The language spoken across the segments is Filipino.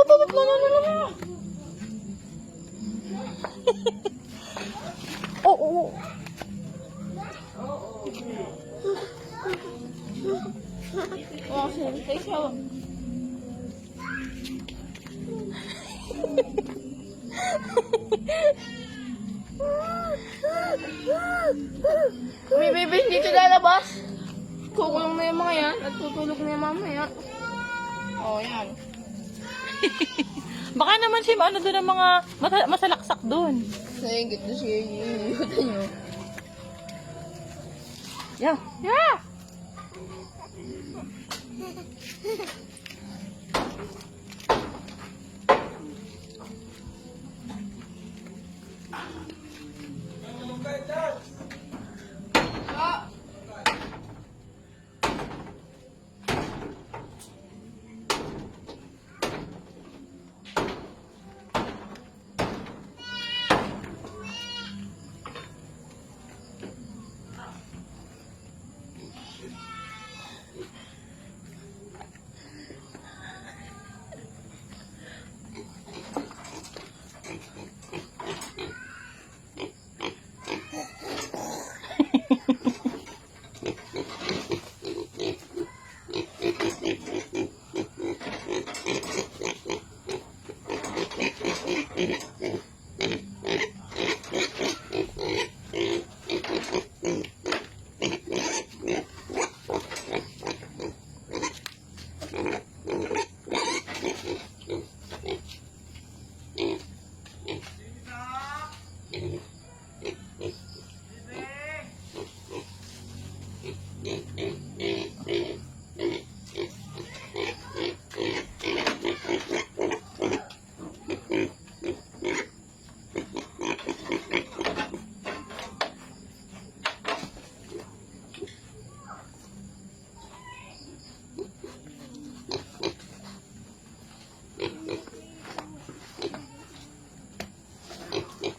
Oh, oh, no, no, no, no, no. oh, oh, oh. Sige. Take siya. May baby, hindi ka lalabas. Kukulong na yung mga yan at tutulog na yung mamaya. Oh, yan. Baka naman si ano doon ang mga mata- masalaksak doon. Naingit na siya yung yuta nyo. Yeah. Yeah! Mm-hmm.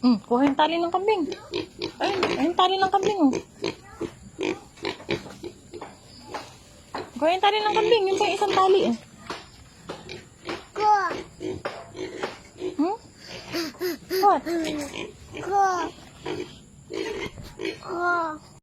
Hmm, kuha yung tali ng kambing. Ayun, ayun tali ng kambing. Oh. Kuha yung tali ng kambing. Yung pa yung isang tali eh. Hmm? What?